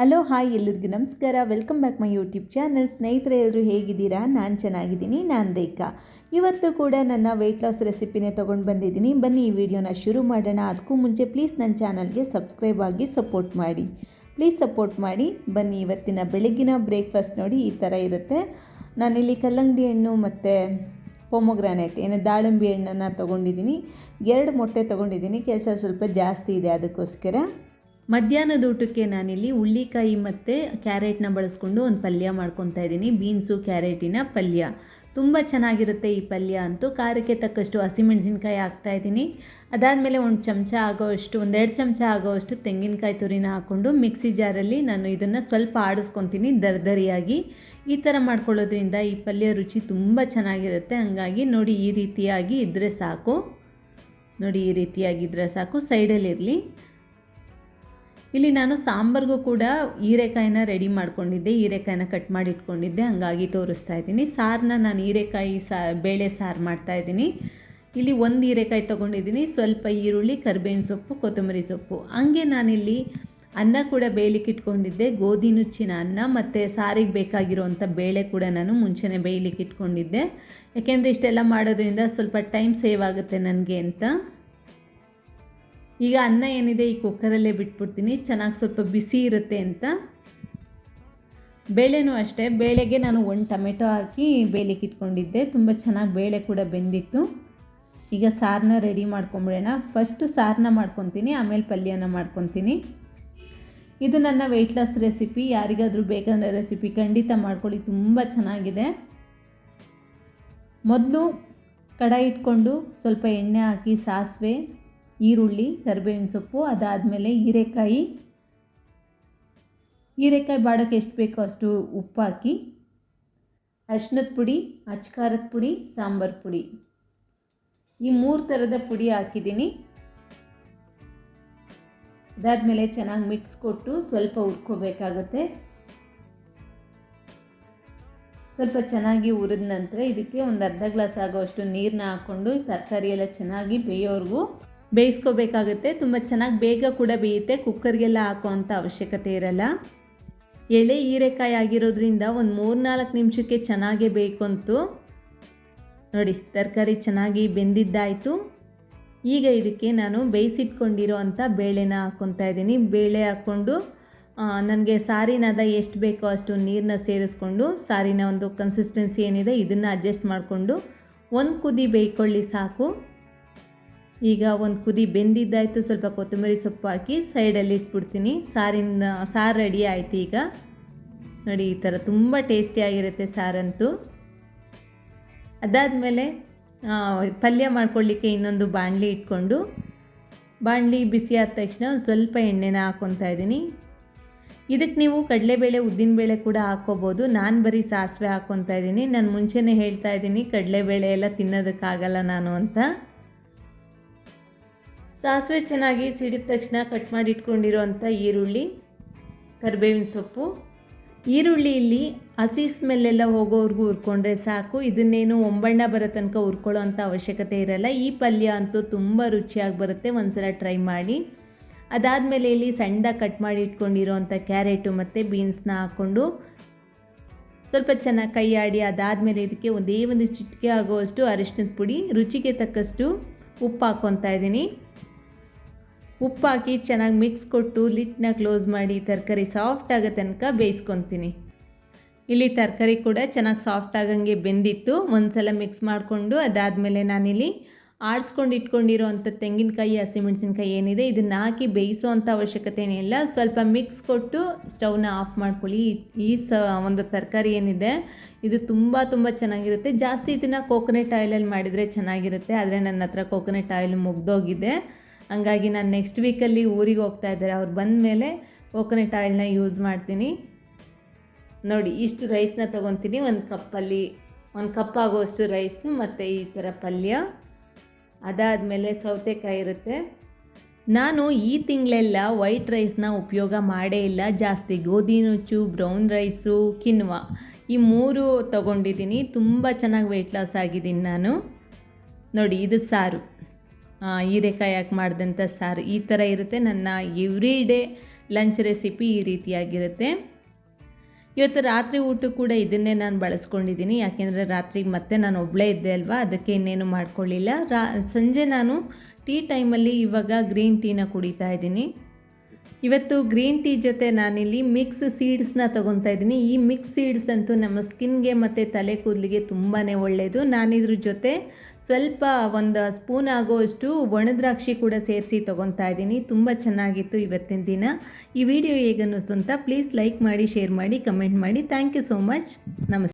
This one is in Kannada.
ಹಲೋ, ಹಾಯ್ ಎಲ್ಲರಿಗೂ ನಮಸ್ಕಾರ. Welcome back my YouTube channel ಸ್ನೇಹಿತರೆ ಎಲ್ಲರೂ ಹೇಗಿದ್ದೀರಾ? ನಾನು ಚೆನ್ನಾಗಿದ್ದೀನಿ. ನಾನು ರೇಖಾ. ಇವತ್ತು ಕೂಡ ನನ್ನ ವೆಯ್ಟ್ ಲಾಸ್ ರೆಸಿಪಿನೇ ತೊಗೊಂಡು ಬಂದಿದ್ದೀನಿ. ಬನ್ನಿ, ಈ ವಿಡಿಯೋನ ಶುರು ಮಾಡೋಣ. ಅದಕ್ಕೂ ಮುಂಚೆ ಪ್ಲೀಸ್ ನನ್ನ ಚಾನಲ್ಗೆ ಸಬ್ಸ್ಕ್ರೈಬ್ ಆಗಿ ಸಪೋರ್ಟ್ ಮಾಡಿ. ಪ್ಲೀಸ್ ಸಪೋರ್ಟ್ ಮಾಡಿ. ಬನ್ನಿ, ಇವತ್ತಿನ ಬೆಳಗ್ಗಿನ ಬ್ರೇಕ್ಫಾಸ್ಟ್ ನೋಡಿ ಈ ಥರ ಇರುತ್ತೆ. ನಾನಿಲ್ಲಿ ಕಲ್ಲಂಗಡಿ ಹಣ್ಣು ಮತ್ತು ಪೊಮೊಗ್ರಾನೆಟ್ ಏನು ದಾಳಿಂಬೆ ಹಣ್ಣನ್ನು ತೊಗೊಂಡಿದ್ದೀನಿ. ಎರಡು ಮೊಟ್ಟೆ ತೊಗೊಂಡಿದ್ದೀನಿ. ಕೆಲಸ ಸ್ವಲ್ಪ ಜಾಸ್ತಿ ಇದೆ ಅದಕ್ಕೋಸ್ಕರ. ಮಧ್ಯಾಹ್ನದ ಊಟಕ್ಕೆ ನಾನಿಲ್ಲಿ ಹುಳ್ಳಿಕಾಯಿ ಮತ್ತು ಕ್ಯಾರೆಟ್ನ ಬಳಸ್ಕೊಂಡು ಒಂದು ಪಲ್ಯ ಮಾಡ್ಕೊತಾ ಇದ್ದೀನಿ. ಬೀನ್ಸು, ಕ್ಯಾರೆಟಿನ ಪಲ್ಯ. ತುಂಬ ಚೆನ್ನಾಗಿರುತ್ತೆ ಈ ಪಲ್ಯ ಅಂತೂ. ಖಾರಕ್ಕೆ ತಕ್ಕಷ್ಟು ಹಸಿಮೆಣಸಿನ್ಕಾಯಿ ಹಾಕ್ತಾಯಿದ್ದೀನಿ ಅದಾದಮೇಲೆ ಒಂದು ಚಮಚ ಆಗೋವಷ್ಟು ಒಂದೆರಡು ಚಮಚ ಆಗೋವಷ್ಟು ತೆಂಗಿನಕಾಯಿ ತುರಿನ ಹಾಕ್ಕೊಂಡು ಮಿಕ್ಸಿ ಜಾರಲ್ಲಿ ನಾನು ಇದನ್ನು ಸ್ವಲ್ಪ ಆಡಿಸ್ಕೊತೀನಿ ದರ್ದರಿಯಾಗಿ. ಈ ಥರ ಮಾಡ್ಕೊಳ್ಳೋದ್ರಿಂದ ಈ ಪಲ್ಯ ರುಚಿ ತುಂಬ ಚೆನ್ನಾಗಿರುತ್ತೆ. ಹಂಗಾಗಿ ನೋಡಿ ಈ ರೀತಿಯಾಗಿ ಇದ್ದರೆ ಸಾಕು. ನೋಡಿ ಈ ರೀತಿಯಾಗಿದ್ದರೆ ಸಾಕು. ಸೈಡಲ್ಲಿರಲಿ ಇಲ್ಲಿ ನಾನು ಸಾಂಬಾರ್ಗೂ ಕೂಡ ಹೀರೆಕಾಯಿನ ರೆಡಿ ಮಾಡ್ಕೊಂಡಿದ್ದೆ, ಹೀರೆಕಾಯಿನ ಕಟ್ ಮಾಡಿ ಇಟ್ಕೊಂಡಿದ್ದೆ ಹಂಗಾಗಿ ತೋರಿಸ್ತಾ ಇದ್ದೀನಿ. ಸಾರನ್ನ ನಾನು ಹೀರೆಕಾಯಿ ಸಾ, ಬೇಳೆ ಸಾರು ಮಾಡ್ತಾಯಿದ್ದೀನಿ ಇಲ್ಲಿ ಒಂದು ಹೀರೆಕಾಯಿ ತೊಗೊಂಡಿದ್ದೀನಿ, ಸ್ವಲ್ಪ ಈರುಳ್ಳಿ, ಕರ್ಬೇವಿನ ಸೊಪ್ಪು, ಕೊತ್ತಂಬರಿ ಸೊಪ್ಪು. ಹಂಗೆ ನಾನಿಲ್ಲಿ ಅನ್ನ ಕೂಡ ಬೇಯಲಿಕ್ಕೆ ಇಟ್ಕೊಂಡಿದ್ದೆ, ಗೋಧಿ ನುಚ್ಚಿನ ಅನ್ನ ಮತ್ತು ಸಾರಿಗೆ ಬೇಕಾಗಿರುವಂಥ ಬೇಳೆ ಕೂಡ ನಾನು ಮುಂಚೆನೇ ಬೇಯಲಿಕ್ಕೆ ಇಟ್ಕೊಂಡಿದ್ದೆ. ಯಾಕೆಂದರೆ ಇಷ್ಟೆಲ್ಲ ಮಾಡೋದ್ರಿಂದ ಸ್ವಲ್ಪ ಟೈಮ್ ಸೇವ್ ಆಗುತ್ತೆ ನನಗೆ ಅಂತ. ಈಗ ಅನ್ನ ಏನಿದೆ ಈ ಕುಕ್ಕರಲ್ಲೇ ಬಿಟ್ಬಿಡ್ತೀನಿ. ಚೆನ್ನಾಗಿ ಸ್ವಲ್ಪ ಬಿಸಿ ಇರುತ್ತೆ ಅಂತ. ಬೇಳೆನೂ ಅಷ್ಟೇ. ಬೇಳೆಗೆ ನಾನು ಒಂದು ಟೊಮೆಟೊ ಹಾಕಿ ಬೇಲಿಕ್ಕೆ ಇಟ್ಕೊಂಡಿದ್ದೆ. ತುಂಬ ಚೆನ್ನಾಗಿ ಬೇಳೆ ಕೂಡ ಬೆಂದಿತ್ತು. ಈಗ ಸಾರನ್ನ ರೆಡಿ ಮಾಡ್ಕೊಂಬಿಡೋಣ. ಫಸ್ಟು ಸಾರನ್ನ ಮಾಡ್ಕೊತೀನಿ, ಆಮೇಲೆ ಪಲ್ಯನ ಮಾಡ್ಕೊತೀನಿ. ಇದು ನನ್ನ ವೆಯ್ಟ್ ಲಾಸ್ ರೆಸಿಪಿ ಯಾರಿಗಾದರೂ ಬೇಕಂದ್ರೆ ರೆಸಿಪಿ ಖಂಡಿತ ಮಾಡ್ಕೊಳ್ಳಿ. ತುಂಬ ಚೆನ್ನಾಗಿದೆ. ಮೊದಲು ಕಡಾಯಿ ಇಟ್ಕೊಂಡು ಸ್ವಲ್ಪ ಎಣ್ಣೆ ಹಾಕಿ ಸಾಸಿವೆ ಈರುಳ್ಳಿ, ಕರಿಬೇವಿನ ಸೊಪ್ಪು, ಅದಾದಮೇಲೆ ಹೀರೆಕಾಯಿ. ಹೀರೆಕಾಯಿ ಬಾಡೋಕ್ಕೆ ಎಷ್ಟು ಬೇಕೋ ಅಷ್ಟು ಉಪ್ಪಾಕಿ ಅರ್ಶಿನದ ಪುಡಿ, ಅಚ್ಕಾರದ ಪುಡಿ, ಸಾಂಬಾರು ಪುಡಿ. ಈ ಮೂರು ಥರದ ಪುಡಿ ಹಾಕಿದ್ದೀನಿ. ಅದಾದಮೇಲೆ ಚೆನ್ನಾಗಿ ಮಿಕ್ಸ್ ಕೊಟ್ಟು ಸ್ವಲ್ಪ ಹುರ್ಕೋಬೇಕಾಗುತ್ತೆ. ಸ್ವಲ್ಪ ಚೆನ್ನಾಗಿ ಹುರಿದ ನಂತರ ಇದಕ್ಕೆ ಒಂದು ಅರ್ಧ ಗ್ಲಾಸ್ ಆಗೋಷ್ಟು ನೀರನ್ನ ಹಾಕ್ಕೊಂಡು ತರಕಾರಿ ಎಲ್ಲ ಚೆನ್ನಾಗಿ ಬೇಯೋವರೆಗೂ. ಬೇಯಿಸ್ಕೋಬೇಕಾಗುತ್ತೆ. ತುಂಬ ಚೆನ್ನಾಗಿ ಬೇಗ ಕೂಡ ಬೇಯುತ್ತೆ. ಕುಕ್ಕರ್ಗೆಲ್ಲ ಹಾಕುವಂಥ ಅವಶ್ಯಕತೆ ಇರಲ್ಲ. ಎಳೆ ಹೀರೆಕಾಯಿ ಆಗಿರೋದ್ರಿಂದ ಒಂದು ಮೂರು ನಾಲ್ಕು ನಿಮಿಷಕ್ಕೆ ಚೆನ್ನಾಗೇ ಬೇಕಂತು ನೋಡಿ, ತರಕಾರಿ ಚೆನ್ನಾಗಿ ಬೆಂದಿದ್ದಾಯಿತು. ಈಗ ಇದಕ್ಕೆ ನಾನು ಬೇಯಿಸಿಟ್ಕೊಂಡಿರೋ ಅಂಥ ಬೇಳೆನ ಹಾಕ್ಕೊತಾ ಇದ್ದೀನಿ. ಬೇಳೆ ಹಾಕ್ಕೊಂಡು ನನಗೆ ಸಾರಿನದ ಎಷ್ಟು ಬೇಕೋ ಅಷ್ಟು ನೀರನ್ನ ಸೇರಿಸ್ಕೊಂಡು, ಸಾರಿನ ಒಂದು ಕನ್ಸಿಸ್ಟೆನ್ಸಿ ಏನಿದೆ, ಇದನ್ನು ಅಡ್ಜಸ್ಟ್ ಮಾಡಿಕೊಂಡು, ಒಂದು ಕುದಿ ಬೇಯ್ಕೊಳ್ಳಿ ಸಾಕು. ಈಗ ಒಂದು ಕುದಿ ಬೆಂದಿದ್ದಾಯಿತು, ಸ್ವಲ್ಪ ಕೊತ್ತಂಬರಿ ಸೊಪ್ಪು ಹಾಕಿ ಸೈಡಲ್ಲಿ ಇಟ್ಬಿಡ್ತೀನಿ. ಸಾರಿನ, ಸಾರು ರೆಡಿ ಆಯಿತು ಈಗ. ನೋಡಿ, ಈ ಥರ ತುಂಬ ಟೇಸ್ಟಿಯಾಗಿರುತ್ತೆ ಸಾರಂತೂ. ಅದಾದಮೇಲೆ ಪಲ್ಯ ಮಾಡ್ಕೊಳ್ಳಿಕ್ಕೆ ಇನ್ನೊಂದು ಬಾಣಲಿ ಇಟ್ಕೊಂಡು, ಬಾಣಲಿ ಬಿಸಿ ಆದ ತಕ್ಷಣ ಸ್ವಲ್ಪ ಎಣ್ಣೆನ ಹಾಕ್ಕೊತಾ ಇದ್ದೀನಿ. ಇದಕ್ಕೆ ನೀವು ಕಡಲೆಬೇಳೆ, ಉದ್ದಿನಬೇಳೆ ಕೂಡ ಹಾಕ್ಕೋಬೋದು. ನಾನು ಬರೀ ಸಾಸಿವೆ ಹಾಕ್ಕೊತಾ ಇದ್ದೀನಿ. ನಾನು ಮುಂಚೆನೇ ಹೇಳ್ತಾ ಇದ್ದೀನಿ, ಕಡಲೆಬೇಳೆ ಎಲ್ಲ ತಿನ್ನೋದಕ್ಕಾಗಲ್ಲ ನಾನು ಅಂತ. ಸಾಸಿವೆ ಚೆನ್ನಾಗಿ ಸಿಡಿದ ತಕ್ಷಣ ಕಟ್ ಮಾಡಿ ಇಟ್ಕೊಂಡಿರೋವಂಥ ಈರುಳ್ಳಿ, ಕರಿಬೇವಿನ ಸೊಪ್ಪು. ಈರುಳ್ಳಿ ಇಲ್ಲಿ ಹಸಿ ಸ್ಮೆಲ್ಲೆಲ್ಲ ಹೋಗೋವ್ರಿಗೂ ಹುರ್ಕೊಂಡ್ರೆ ಸಾಕು. ಇದನ್ನೇನು ಒಂಬಣ್ಣ ಬರೋ ತನಕ ಹುರ್ಕೊಳ್ಳೋ ಅಂಥ ಅವಶ್ಯಕತೆ ಇರಲ್ಲ. ಈ ಪಲ್ಯ ಅಂತೂ ತುಂಬ ರುಚಿಯಾಗಿ ಬರುತ್ತೆ. ಒಂದ್ಸಲ ಟ್ರೈ ಮಾಡಿ. ಅದಾದಮೇಲೆ ಇಲ್ಲಿ ಸಣ್ಣ ಕಟ್ ಮಾಡಿ ಇಟ್ಕೊಂಡಿರೋವಂಥ ಕ್ಯಾರೆಟು ಮತ್ತು ಬೀನ್ಸ್ನ ಹಾಕ್ಕೊಂಡು ಸ್ವಲ್ಪ ಚೆನ್ನಾಗಿ ಕೈ ಆಡಿ ಅದಾದಮೇಲೆ ಇದಕ್ಕೆ ಒಂದೇ ಒಂದು ಚಿಟಿಕೆ ಆಗುವಷ್ಟು ಅರಿಶಿನದ ಪುಡಿ, ರುಚಿಗೆ ತಕ್ಕಷ್ಟು ಉಪ್ಪು ಹಾಕ್ಕೊತಾ ಇದ್ದೀನಿ. ಉಪ್ಪು ಹಾಕಿ ಚೆನ್ನಾಗಿ ಮಿಕ್ಸ್ ಕೊಟ್ಟು ಲಿಟ್ನ ಕ್ಲೋಸ್ ಮಾಡಿ ತರಕಾರಿ ಸಾಫ್ಟ್ ಆಗೋ ತನಕ ಬೇಯಿಸ್ಕೊತೀನಿ. ಇಲ್ಲಿ ತರಕಾರಿ ಕೂಡ ಚೆನ್ನಾಗಿ ಸಾಫ್ಟ್ ಆಗಂಗೆ ಬೆಂದಿತ್ತು. ಒಂದು ಸಲ ಮಿಕ್ಸ್ ಮಾಡಿಕೊಂಡು ಅದಾದಮೇಲೆ ನಾನಿಲ್ಲಿ ಆಡಿಸ್ಕೊಂಡು ಇಟ್ಕೊಂಡಿರೋ ಅಂಥ ತೆಂಗಿನಕಾಯಿ ಹಸಿಮೆಣಸಿನ್ಕಾಯಿ ಏನಿದೆ ಇದನ್ನು ಹಾಕಿ ಬೇಯಿಸೋ ಅಂಥ ಅವಶ್ಯಕತೆ ಏನಿಲ್ಲ. ಸ್ವಲ್ಪ ಮಿಕ್ಸ್ ಕೊಟ್ಟು ಸ್ಟವ್ನ ಆಫ್ ಮಾಡ್ಕೊಳ್ಳಿ. ಈ ಸ, ಒಂದು ತರಕಾರಿ ಏನಿದೆ, ಇದು ತುಂಬ ತುಂಬ ಚೆನ್ನಾಗಿರುತ್ತೆ. ಜಾಸ್ತಿ ಇದನ್ನು ಕೋಕೋನಟ್ ಆಯಿಲಲ್ಲಿ ಮಾಡಿದರೆ ಚೆನ್ನಾಗಿರುತ್ತೆ. ಆದರೆ ನನ್ನ ಹತ್ರ ಕೋಕೋನಟ್ ಆಯಿಲ್ ಮುಗ್ದೋಗಿದೆ. ಹಂಗಾಗಿ ನಾನು ನೆಕ್ಸ್ಟ್ ವೀಕಲ್ಲಿ ಊರಿಗೆ ಹೋಗ್ತಾ ಇದ್ದಾರೆ. ಅವ್ರು ಬಂದ ಮೇಲೆ ಕೋಕೋನಟ್ ಆಯಿಲ್ನ ಯೂಸ್ ಮಾಡ್ತೀನಿ. ನೋಡಿ, ಇಷ್ಟು ರೈಸ್ನ ತೊಗೊತೀನಿ. ಒಂದು ಕಪ್ಪಲ್ಲಿ ಒಂದು ಕಪ್ ಆಗೋಷ್ಟು ರೈಸು ಮತ್ತು ಈ ಥರ ಪಲ್ಯ. ಅದಾದಮೇಲೆ ಸೌತೆಕಾಯಿ ಇರುತ್ತೆ. ನಾನು ಈ ತಿಂಗಳೆಲ್ಲ ವೈಟ್ ರೈಸ್ನ ಉಪಯೋಗ ಮಾಡೇ ಇಲ್ಲ. ಜಾಸ್ತಿ ಗೋಧಿ ನುಚ್ಚು ಬ್ರೌನ್ ರೈಸು ಕಿನ್ವ. ಈ ಮೂರು ತೊಗೊಂಡಿದ್ದೀನಿ. ತುಂಬ ಚೆನ್ನಾಗಿ ವೆಯ್ಟ್ ಲಾಸ್ ಆಗಿದ್ದೀನಿ ನಾನು. ನೋಡಿ, ಇದು ಸಾರು. ಹೀರೆಕಾಯಿ ಹಾಕಿ ಮಾಡಿದಂಥ ಸಾರು ಈ ಥರ ಇರುತ್ತೆ. ನನ್ನ ಎವ್ರಿ ಡೇ ಲಂಚ್ ರೆಸಿಪಿ ಈ ರೀತಿಯಾಗಿರುತ್ತೆ. ಇವತ್ತು ರಾತ್ರಿ ಊಟ ಕೂಡ ಇದನ್ನೇ ನಾನು ಬಳಸ್ಕೊಂಡಿದ್ದೀನಿ. ಯಾಕೆಂದರೆ ರಾತ್ರಿ ಮತ್ತೆ ನಾನು ಒಬ್ಬಳೇ ಇದ್ದೆ ಅಲ್ವಾ? ಅದಕ್ಕೆ ಇನ್ನೇನು ಮಾಡ್ಕೊಳ್ಳಿಲ್ಲ. ರಾ, ಸಂಜೆ ನಾನು ಟೀ ಟೈಮಲ್ಲಿ ಇವಾಗ ಗ್ರೀನ್ ಟೀನ ಕುಡಿತಾ ಇದ್ದೀನಿ. ಇವತ್ತು ಗ್ರೀನ್ ಟೀ ಜೊತೆ ನಾನಿಲ್ಲಿ ಮಿಕ್ಸ್ ಸೀಡ್ಸ್ನ ತೊಗೊತಾ ಇದ್ದೀನಿ. ಈ ಮಿಕ್ಸ್ ಸೀಡ್ಸ್ ಅಂತೂ ನಮ್ಮ ಸ್ಕಿನ್ಗೆ ಮತ್ತು ತಲೆ ಕೂದಲಿಗೆ ತುಂಬಾ ಒಳ್ಳೆಯದು ನಾನಿದ್ರ ಜೊತೆ ಸ್ವಲ್ಪ ಒಂದು ಸ್ಪೂನ್ ಆಗೋಷ್ಟು ಒಣದ್ರಾಕ್ಷಿ ಕೂಡ ಸೇರಿಸಿ ತೊಗೊತಾ ಇದ್ದೀನಿ. ತುಂಬ ಚೆನ್ನಾಗಿತ್ತು ಇವತ್ತಿನ ದಿನ. ಈ ವಿಡಿಯೋ ಹೇಗನ್ನಿಸ್ತು ಅಂತ ಪ್ಲೀಸ್ ಲೈಕ್ ಮಾಡಿ ಶೇರ್ ಮಾಡಿ ಕಮೆಂಟ್ ಮಾಡಿ. ಥ್ಯಾಂಕ್ ಯು ಸೋ ಮಚ್ ನಮಸ್ತೆ.